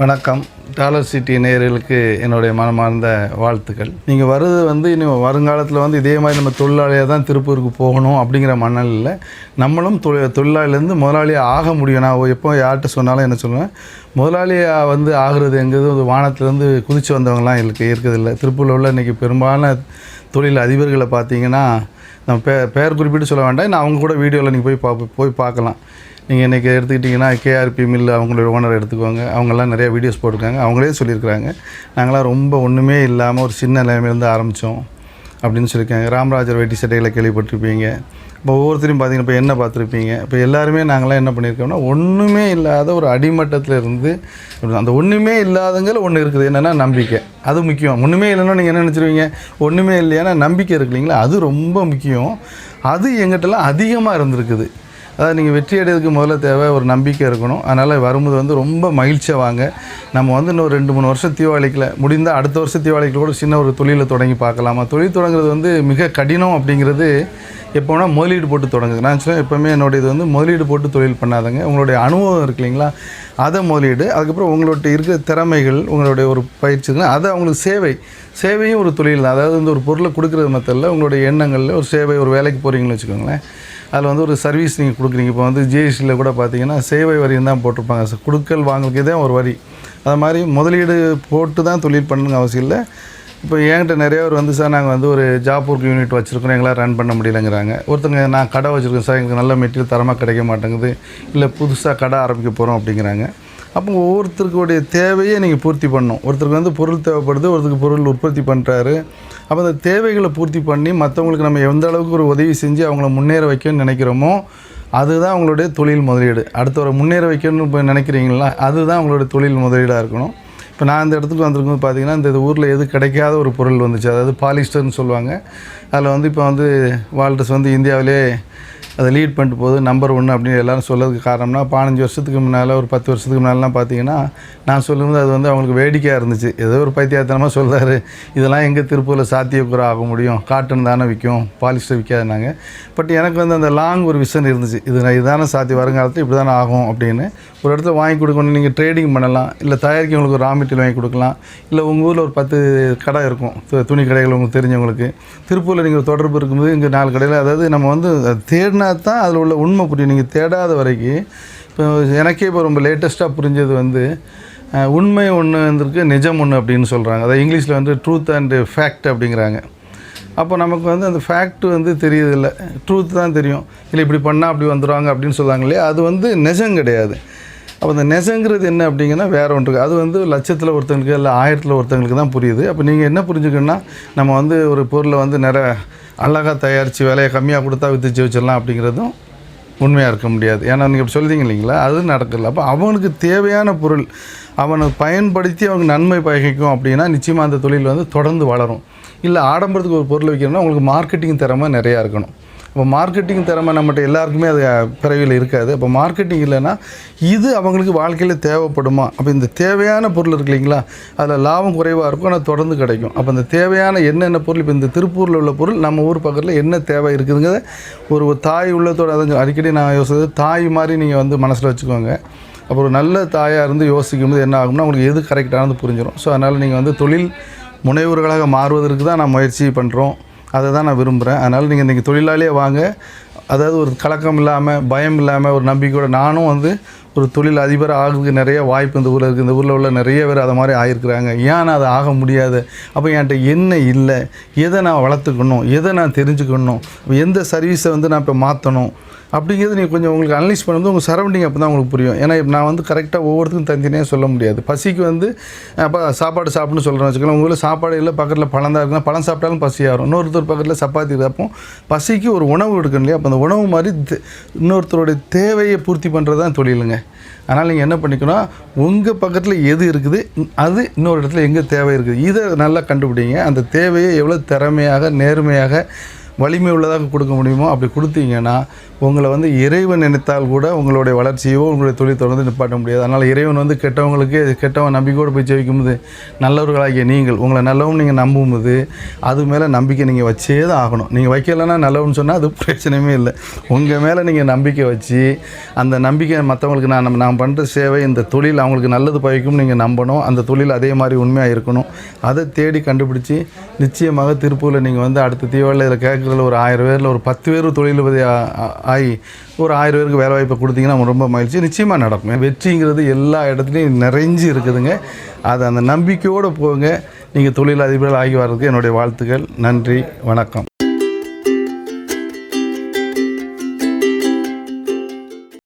வணக்கம். Dollar city நேயர்களுக்கு என்னுடைய மனமார்ந்த வாழ்த்துக்கள். நீங்கள் வருது வந்து இன்னும் வருங்காலத்தில் வந்து இதே மாதிரி நம்ம தொழிலாளியாக தான் திருப்பூருக்கு போகணும் அப்படிங்கிற மனநிலையில் நம்மளும் தொழில் தொழிலாளிலேருந்து முதலாளியாக ஆக முடியும். நான் எப்போ யார்கிட்ட சொன்னாலும் என்ன சொல்லுவேன் முதலாளியாக வந்து ஆகிறது எங்கிறது ஒரு வானத்துலேருந்து குதித்து வந்தவங்கலாம் எங்களுக்கு இருக்கிறதில்ல. திருப்பூரில் உள்ள இன்றைக்கி பெரும்பாலான தொழில் அதிபர்களை பார்த்தீங்கன்னா நம்ம பே பெயர் குறிப்பிட்டு சொல்ல வேண்டாம். நான் அவங்க கூட வீடியோவில் நீங்கள் போய் பா போய் பார்க்கலாம். நீங்கள் இன்றைக்கி எடுத்துக்கிட்டிங்கன்னா கேஆர்பி மில் அவங்களோட ஓனர் எடுத்துக்கோங்க. அவங்கெல்லாம் நிறைய வீடியோஸ் போட்டிருக்காங்க. அவங்களே சொல்லியிருக்கிறாங்க. நாங்களாம் ரொம்ப ஒன்றுமே இல்லாமல் ஒரு சின்ன நிலைமையிலேருந்து ஆரம்பித்தோம் அப்படின்னு சொல்லியிருக்காங்க. ராமராஜர் வேட்டி சட்டைகளை கேள்விப்பட்டிருப்பீங்க. இப்போ ஒவ்வொருத்தரையும் பார்த்தீங்கன்னா இப்போ என்ன பார்த்துருப்பீங்க? இப்போ எல்லாருமே நாங்களாம் என்ன பண்ணியிருக்கோம்னா ஒன்றுமே இல்லாத ஒரு அடிமட்டத்தில் இருந்து அந்த ஒன்றுமே இல்லாதங்கிற ஒன்று இருக்குது. என்னென்னா நம்பிக்கை. அது முக்கியம். ஒன்றுமே இல்லைன்னா நீங்கள் என்ன நினச்சிருவீங்க? ஒன்றுமே இல்லையானா நம்பிக்கை இருக்கு இல்லைங்களா? அது ரொம்ப முக்கியம். அது எங்கிட்டலாம் அதிகமாக இருந்திருக்குது. அதாவது நீங்கள் வெற்றி அடைறதுக்கு முதல்ல தேவை ஒரு நம்பிக்கை இருக்கணும். அதனால் வரும்போது வந்து ரொம்ப மகிழ்ச்சியாக வாங்க. நம்ம வந்து இன்னும் ரெண்டு மூணு வருஷம் தீபாவளிக்கில். முடிந்தால் அடுத்த வருஷம் தீபாவளிக்கு கூட சின்ன ஒரு தொழிலை தொடங்கி பார்க்கலாமா? தொழில் தொடங்குறது வந்து மிக கடினம் அப்படிங்கிறது எப்போனா முதலீடு போட்டு தொடங்குது நான் சொல்லுவேன் எப்போவுமே என்னுடைய இது வந்து முதலீடு போட்டு தொழில் பண்ணாதங்க. உங்களுடைய அனுபவம் இருக்கு இல்லைங்களா? அதை முதலீடு அதுக்கப்புறம் உங்கள்ட்ட இருக்கிற திறமைகள் உங்களுடைய ஒரு பயிற்சி அதை அவங்களுக்கு சேவை. சேவையும் ஒரு தொழில் தான். அதாவது வந்து ஒரு பொருளை கொடுக்குறது மத்தியில் உங்களுடைய எண்ணங்களில் ஒரு சேவை ஒரு வேலைக்கு போகிறீங்கன்னு வச்சுக்கோங்களேன். அதில் வந்து ஒரு சர்வீஸ் நீங்கள் கொடுக்குறீங்க. இப்போ வந்து ஜிஎஸ்டியில் கூட பார்த்தீங்கன்னா சேவை வரின்னு தான் போட்டிருப்பாங்க. சார் கொடுக்கல் வாங்கலுக்கு தான் ஒரு வரி. அது மாதிரி முதலீடு போட்டு தான் தொழில் பண்ணணுங்க அவசியம் இல்லை. இப்போ என்கிட்ட நிறைய பேர் வந்து சார் நாங்கள் வந்து ஒரு ஜாப் ஒர்க் யூனிட் வச்சுருக்கோம் எங்களால் ரன் பண்ண முடியலங்கிறாங்க. ஒருத்தங்க நான் கடை வச்சுருக்கேன். சார் எங்களுக்கு நல்ல மெட்டீரியல் தரமாக கிடைக்க மாட்டேங்குது. இல்லை புதுசாக கடை ஆரம்பிக்க போகிறோம் அப்படிங்கிறாங்க. அப்போ ஒவ்வொருத்தருக்குடைய தேவையை நீங்கள் பூர்த்தி பண்ணணும். ஒருத்தருக்கு வந்து பொருள் தேவைப்படுது ஒருத்தருக்கு பொருள் உற்பத்தி பண்ணுறாரு அப்போ அந்த தேவைகளை பூர்த்தி பண்ணி மற்றவங்களுக்கு நம்ம எந்த அளவுக்கு ஒரு உதவி செஞ்சு அவங்கள முன்னேற வைக்கணும்னு நினைக்கிறோமோ அதுதான் உங்களுடைய தொழில் முதலீடு. அடுத்தவரை முன்னேற வைக்கணும்னு இப்போ நினைக்கிறீங்களா? அதுதான் உங்களுடைய தொழில் முதலீடாக இருக்கணும். இப்போ நான் இந்த இடத்துக்கு வந்திருக்கும்போது பார்த்தீங்கன்னா இந்த ஊரில் எது கிடைக்காத ஒரு பொருள் வந்துச்சு. அதாவது பாலிஸ்டர்னு சொல்லுவாங்க. அதில் வந்து இப்போ வந்து வால்டர்ஸ் வந்து இந்தியாவிலே அதை லீட் பண்ணிட்டு போகுது நம்பர் ஒன்று அப்படின்னு எல்லாரும் சொல்லதுக்கு காரணம்னா பதினஞ்சு வருஷத்துக்கு முன்னால் ஒரு பத்து வருஷத்துக்கு முன்னாலலாம் பார்த்தீங்கன்னா நான் சொல்லும்போது அது வந்து அவங்களுக்கு வேடிக்கையாக இருந்துச்சு. ஏதோ ஒரு பைத்தியத்தனமாக சொல்கிறாரு இதெல்லாம் எங்கே திருப்பூரில் சாத்தியக்குறை ஆக முடியும்? காட்டன் தானே விற்கும் பாலிஸ்டர் விற்காதுனாங்க பட் எனக்கு வந்து அந்த லாங் ஒரு விஷன் இருந்துச்சு. இது நான் இதுதானே சாத்தி வருங்காலத்தில் இப்படி தானே ஆகும் அப்படின்னு. ஒரு இடத்துல வாங்கி கொடுக்கணும் நீங்கள் ட்ரேடிங் பண்ணலாம். இல்லை தயாரிக்கவங்களுக்கு ரா மெட்டீரியல் வாங்கி கொடுக்கலாம். இல்லை உங்கள் ஊரில் ஒரு பத்து கடை இருக்கும். து- துணி கடைகள் உங்களுக்கு தெரிஞ்சவங்களுக்கு. திருப்பூரில் நீங்கள் தொடர்பு இருக்கும்போது இங்கே நாலு கடையில் அதாவது நம்ம வந்து தேடின தான் அதில் உள்ள உண்மை புரியும். நீங்கள் தேடாத வரைக்கும் இப்போ எனக்கே இப்போ ரொம்ப லேட்டஸ்ட்டாக புரிஞ்சது வந்து உண்மை ஒன்று வந்துருக்கு நிஜம் ஒன்று அப்படின்னு சொல்கிறாங்க அதாவது இங்கிலீஷில் வந்து ட்ரூத் அண்டு ஃபேக்ட் அப்படிங்கிறாங்க. அப்போ நமக்கு வந்து அந்த ஃபேக்ட் வந்து தெரியுதில்ல. ட்ரூத் தான் தெரியும். இல்லை இப்படி பண்ணால் அப்படி வந்துடுவாங்க அப்படின்னு சொல்லுவாங்க இல்லையா? அது வந்து நிஜம் கிடையாது. அப்போ இந்த நெசங்கிறது என்ன அப்படிங்கன்னா வேற ஒன்று இருக்குது அது வந்து லட்சத்தில் ஒருத்தங்களுக்கு இல்லை ஆயிரத்தில் ஒருத்தங்களுக்கு தான் புரியுது. அப்போ நீங்கள் என்ன புரிஞ்சுக்கணுன்னா நம்ம வந்து ஒரு பொருளை வந்து நிறைய அழகாக தயாரித்து விலையை கம்மியாக கொடுத்தா வித்துச்சு வச்சிடலாம் அப்படிங்கிறதும் உண்மையாக இருக்க முடியாது. ஏன்னா நீங்கள் இப்படி சொல்லிங்க இல்லைங்களா அது நடக்கல. அப்போ அவனுக்கு தேவையான பொருள் அவனை பயன்படுத்தி அவனுக்கு நன்மை பயக்கும் அப்படின்னா நிச்சயமாக அந்த தொழில் வந்து தொடர்ந்து வளரும். இல்லை ஆடம்பரத்துக்கு ஒரு பொருள் வைக்கணும்னா உங்களுக்கு மார்க்கெட்டிங் திறமை நிறையா இருக்கணும். இப்போ மார்க்கெட்டிங் திறமை நம்மகிட்ட எல்லாருக்குமே அது பிறவியில் இருக்காது. அப்போ மார்க்கெட்டிங் இல்லைன்னா இது அவங்களுக்கு வாழ்க்கையில் தேவைப்படுமா? அப்போ இந்த தேவையான பொருள் இருக்கு இல்லைங்களா? அதில் லாபம் குறைவாக இருக்கும் ஆனால் தொடர்ந்து கிடைக்கும். அப்போ இந்த தேவையான என்னென்ன பொருள் இப்போ இந்த திருப்பூரில் உள்ள பொருள் நம்ம ஊர் பக்கத்தில் என்ன தேவை இருக்குதுங்கிறத ஒரு தாய் உள்ளத்தோட அதை அடிக்கடி நான் யோசிச்சது தாய் மாதிரி நீங்கள் வந்து மனசில் வச்சுக்கோங்க. அப்புறம் ஒரு நல்ல தாயாக இருந்து யோசிக்கும்போது என்ன ஆகும்னா உங்களுக்கு எது கரெக்டானது புரிஞ்சிடும் ஸோ அதனால் நீங்கள் வந்து தொழில் முனைவர்களாக மாறுவதற்கு தான் நான் முயற்சி பண்ணுறோம் அதை தான் நான் விரும்புகிறேன் அதனால் நீங்கள் இன்றைக்கி தொழிலாளியே வாங்க. அதாவது ஒரு கலக்கம் இல்லாமல் பயம் இல்லாமல் ஒரு நம்பிக்கையோட நானும் வந்து ஒரு தொழில் அதிபர் ஆகிறதுக்கு நிறைய வாய்ப்பு இந்த ஊரில் இருக்குது இந்த ஊரில் உள்ள நிறைய பேர் அதை மாதிரி ஆகிருக்கிறாங்க ஏன் அது அதை ஆக முடியாது? அப்போ என்கிட்ட என்ன இல்லை? எதை நான் வளர்த்துக்கணும்? எதை நான் தெரிஞ்சுக்கணும்? எந்த சர்வீஸை வந்து நான் இப்போ மாற்றணும் அப்படிங்கிறது நீங்கள் கொஞ்சம் உங்களுக்கு அனலைஸ் பண்ணும்போது உங்கள் சரௌண்டிங் அப்போ தான் உங்களுக்கு புரியும். ஏன்னா நான் வந்து கரெக்டாக ஒவ்வொருத்தரும் தனித்தனியாக சொல்ல முடியாது. பசிக்கு வந்து அப்போ சாப்பாடு சாப்பிட்னு சொல்கிறேன் வச்சுக்கலாம் உங்கள் சாப்பாடு இல்லை பக்கத்தில் பழம் தான் இருக்குன்னா பழம் சாப்பிட்டாலும் பசியாகும் இன்னொருத்தர் பக்கத்தில் சப்பாத்தி இருக்குது பசிக்கு ஒரு உணவு எடுக்கணும் இல்லையா? அப்போ அந்த உணவு மாதிரி இன்னொருத்தருடைய தேவையை பூர்த்தி பண்ணுறது தான் தொழிலுங்க. அதனால் நீங்கள் என்ன பண்ணிக்கணும்? உங்கள் பக்கத்தில் எது இருக்குது அது இன்னொரு இடத்துல எங்கே தேவை இருக்குது. இதை நல்லா கண்டுபிடிங்க. அந்த தேவையை எவ்வளோ திறமையாக நேர்மையாக வலிமை உள்ளதாக கொடுக்க முடியுமோ அப்படி கொடுத்தீங்கன்னா உங்களை வந்து இறைவன் நினைத்தால் கூட உங்களுடைய வளர்ச்சியோ உங்களுடைய தொழில் தொடர்ந்து நிப்பாட்ட முடியாது. அதனால் இறைவன் வந்து கெட்டவங்களுக்கு கெட்டவன் நம்பிக்கையோடு போய் ஜெயிக்கும்போது நல்லவர்களாகிய நீங்கள் உங்களை நல்லவன் நீங்கள் நம்பும்போது அது மேலே நம்பிக்கை நீங்கள் வச்சே தான் ஆகணும். நீங்கள் வைக்கலைன்னா நல்லவன்னு சொன்னால் அது பிரச்சனையுமே இல்லை. உங்கள் மேலே நீங்கள் நம்பிக்கை வச்சு அந்த நம்பிக்கை மற்றவங்களுக்கு நான் நம்ம நான் பண்ணுற சேவை இந்த தொழில் அவங்களுக்கு நல்லது பயக்கும் நீங்கள் நம்பணும். அந்த தொழில் அதே மாதிரி உண்மையாக இருக்கணும். அதை தேடி கண்டுபிடிச்சி நிச்சயமாக திருப்பூரில் நீங்கள் வந்து அடுத்த தீபாவளியில் இதில் கேட்குறதுல ஒரு ஆயிரம் பேரில் ஒரு பத்து பேர் தொழிலுபதி ஆகி ஒரு ஆயிரம் பேருக்கு வேலை வாய்ப்பை கொடுத்தீங்கன்னா ரொம்ப மகிழ்ச்சி. நிச்சயமாக நடக்கும். வெற்றிங்கிறது எல்லா இடத்துலையும் நிறைஞ்சு இருக்குதுங்க. அது அந்த நம்பிக்கையோடு போங்க. நீங்கள் தொழிலதிபர்கள் ஆகி வர்றதுக்கு என்னுடைய வாழ்த்துக்கள். நன்றி. வணக்கம்.